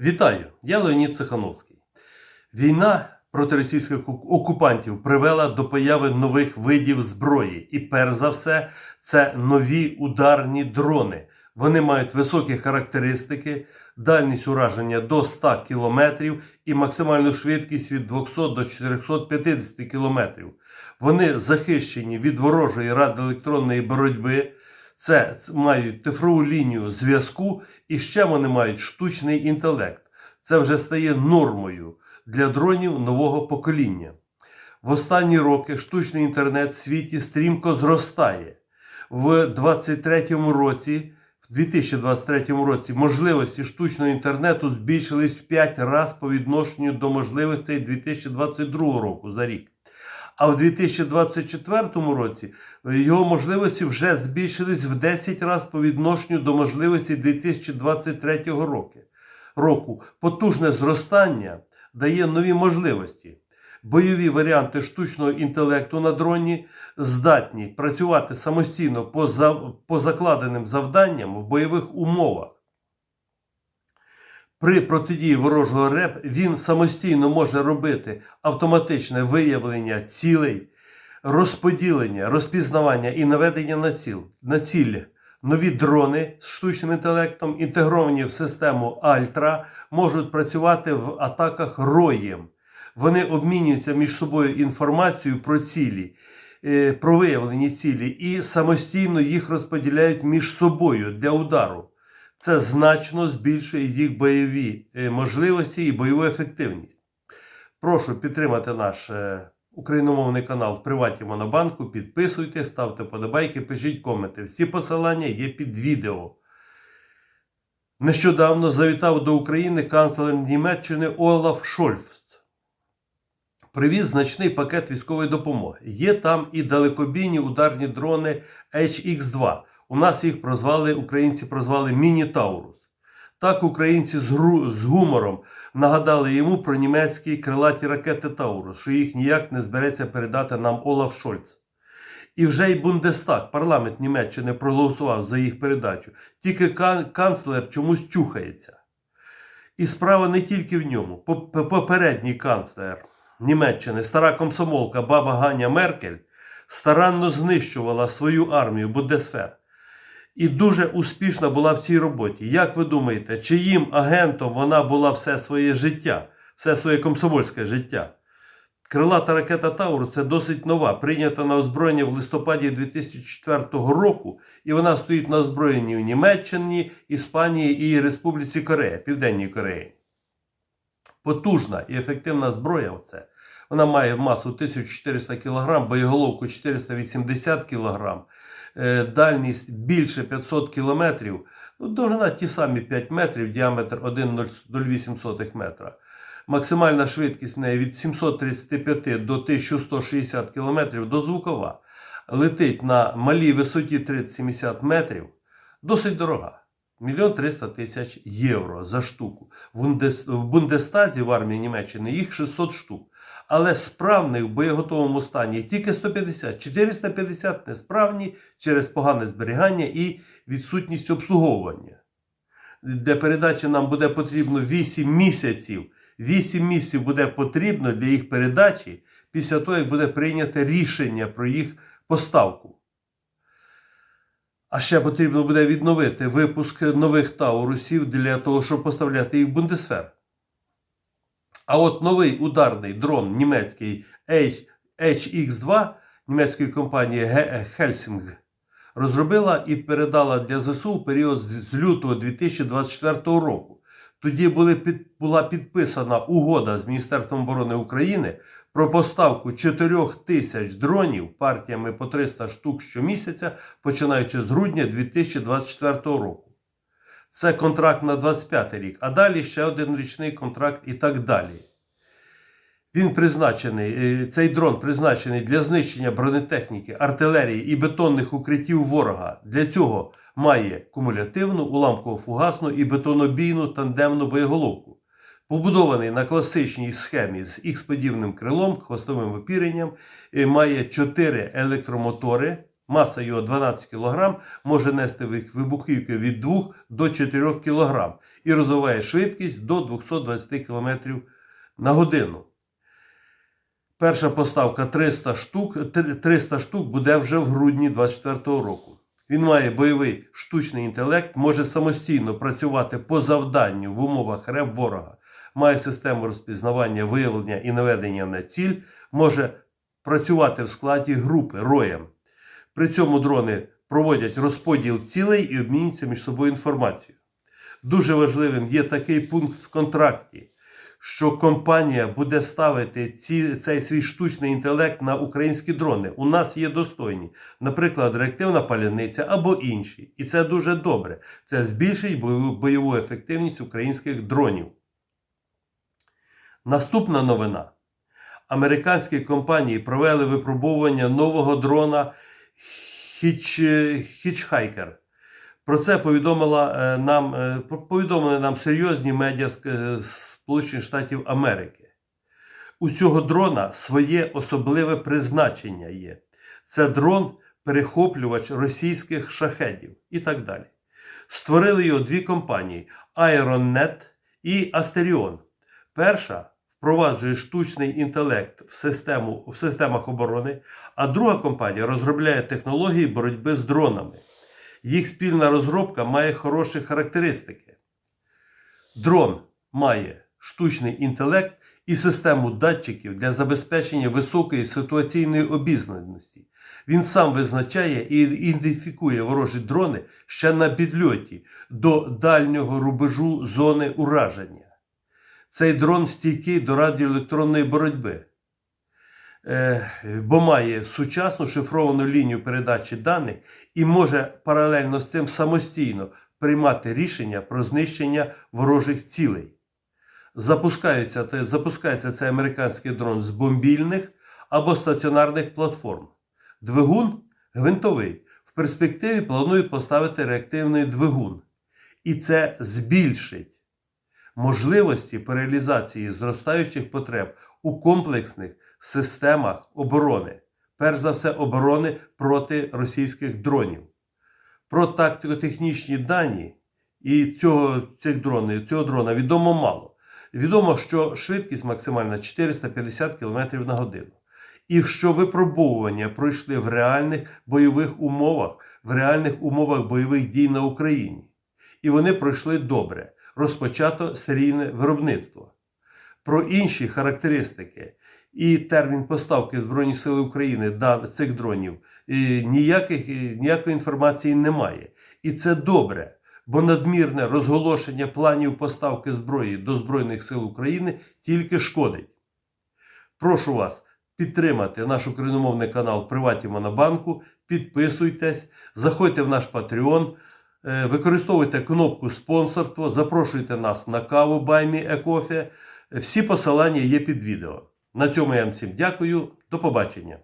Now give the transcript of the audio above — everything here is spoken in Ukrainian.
Вітаю! Я Леонід Цехановський. Війна проти російських окупантів привела до появи нових видів зброї. І перш за все, це нові ударні дрони. Вони мають високі характеристики, дальність ураження до 100 км і максимальну швидкість від 200 до 450 км. Вони захищені від ворожої радіоелектронної боротьби. Це мають цифрову лінію зв'язку, і ще вони мають штучний інтелект. Це вже стає нормою для дронів нового покоління. В останні роки штучний інтернет в світі стрімко зростає. В 2023 році, в 2023 році можливості штучного інтернету збільшились в 5 разів по відношенню до можливостей 2022 року за рік. А в 2024 році його можливості вже збільшились в 10 разів по відношенню до можливості 2023 року. року. Потужне зростання дає нові можливості. Бойові варіанти штучного інтелекту на дроні здатні працювати самостійно по, за, по закладеним завданням в бойових умовах. При протидії ворожого РЕП він самостійно може робити автоматичне виявлення цілей, розподілення, розпізнавання і наведення на, ціл, на ціль. Нові дрони з штучним інтелектом, інтегровані в систему Альтра, можуть працювати в атаках роєм. Вони обмінюються між собою інформацією про цілі, е, про виявлені цілі і самостійно їх розподіляють між собою для удару. Це значно збільшує їх бойові е, можливості і бойову ефективність. Прошу підтримати наш е, україномовний канал в Приваті Монобанку. Підписуйтесь, ставте подобайки, пишіть коменти. Всі посилання є під відео. Нещодавно завітав до України канцлер Німеччини Олаф Шольц. Привіз значний пакет військової допомоги. Є там і далекобійні ударні дрони HX2. У нас їх прозвали, українці прозвали Міні-Таурус. Так українці з, гру, з гумором нагадали йому про німецькі крилаті ракети Таурус, що їх ніяк не збереться передати нам Олаф Шольц. І вже й Бундестаг, парламент Німеччини, проголосував за їх передачу. Тільки кан канцлер чомусь чухається. І справа не тільки в ньому. Попередній канцлер Німеччини, стара комсомолка Баба Ганя Меркель, старанно знищувала свою армію Бундесфер. І дуже успішна була в цій роботі. Як ви думаєте, чиїм агентом вона була все своє життя, все своє комсомольське життя? Крилата ракета Таурус це досить нова, прийнята на озброєння в листопаді 2004 року, і вона стоїть на озброєнні в Німеччині, Іспанії і Республіці Корея, Південній Кореї. Потужна і ефективна зброя. Оце. Вона має масу 1400 кг, боєголовку 480 кг, дальність більше 500 км, довжина ті самі 5 метрів, діаметр 1,08 метра. Максимальна швидкість неї від 735 до 1160 км дозвукова. Летить на малій висоті 30-70 метрів. Досить дорога. Мільйон 300 тисяч євро за штуку. В Бундестазі в армії Німеччини їх 600 штук. Але справних в боєготовому стані тільки 150, 450 несправні через погане зберігання і відсутність обслуговування. Для передачі нам буде потрібно 8 місяців. 8 місяців буде потрібно для їх передачі після того, як буде прийнято рішення про їх поставку. А ще потрібно буде відновити випуск нових таурусів для того, щоб поставляти їх в Бундесфер. А от новий ударний дрон німецький HX2 німецької компанії Helsing розробила і передала для ЗСУ в період з лютого 2024 року. Тоді були під, була підписана угода з Міністерством оборони України про поставку 4 тисяч дронів партіями по 300 штук щомісяця, починаючи з грудня 2024 року. Це контракт на 25 рік, а далі ще один річний контракт і так далі. Він призначений, цей дрон призначений для знищення бронетехніки, артилерії і бетонних укриттів ворога. Для цього має кумулятивну, уламково-фугасну і бетонобійну тандемну боєголовку. Побудований на класичній схемі з Х-подібним крилом, хвостовим опіренням, має 4 електромотори Маса його 12 кг, може нести вибухівки від 2 до 4 кг і розвиває швидкість до 220 км на годину. Перша поставка 300 штук, 300 штук буде вже в грудні 2024 року. Він має бойовий штучний інтелект, може самостійно працювати по завданню в умовах РЕБ ворога, має систему розпізнавання, виявлення і наведення на ціль, може працювати в складі групи роєм. При цьому дрони проводять розподіл цілей і обмінюються між собою інформацією. Дуже важливим є такий пункт в контракті, що компанія буде ставити ці, цей свій штучний інтелект на українські дрони. У нас є достойні, наприклад, реактивна паляниця або інші. І це дуже добре. Це збільшить бойову, ефективність українських дронів. Наступна новина. Американські компанії провели випробування нового дрона Hitch, Hitchhiker. Про це повідомила е, нам, е, повідомили нам серйозні медіа е, Сполучених Штатів Америки. У цього дрона своє особливе призначення є. Це дрон-перехоплювач російських шахедів і так далі. Створили його дві компанії: IronNet і Asterion. Перша впроваджує штучний інтелект в, систему, в системах оборони, а друга компанія розробляє технології боротьби з дронами. Їх спільна розробка має хороші характеристики. Дрон має штучний інтелект і систему датчиків для забезпечення високої ситуаційної обізнаності. Він сам визначає і ідентифікує ворожі дрони ще на підльоті до дальнього рубежу зони ураження. Цей дрон стійкий до радіоелектронної боротьби, е, бо має сучасну шифровану лінію передачі даних і може паралельно з цим самостійно приймати рішення про знищення ворожих цілей. Запускається, запускається цей американський дрон з бомбільних або стаціонарних платформ. Двигун гвинтовий. В перспективі планують поставити реактивний двигун. І це збільшить можливості по реалізації зростаючих потреб у комплексних системах оборони, перш за все, оборони проти російських дронів. Про тактико-технічні дані і цього, цих дронів, цього дрона відомо мало. Відомо, що швидкість максимальна 450 км на годину. І що випробовування пройшли в реальних бойових умовах, в реальних умовах бойових дій на Україні. І вони пройшли добре. Розпочато серійне виробництво. Про інші характеристики і термін поставки Збройні Сили України цих дронів ніяких, ніякої інформації немає. І це добре, бо надмірне розголошення планів поставки зброї до Збройних сил України тільки шкодить. Прошу вас підтримати наш україномовний канал в Приваті Монобанку, підписуйтесь, заходьте в наш Patreon, е, використовуйте кнопку спонсорство, запрошуйте нас на каву Баймі Екофі. Всі посилання є під відео. На цьому я вам всім дякую. До побачення.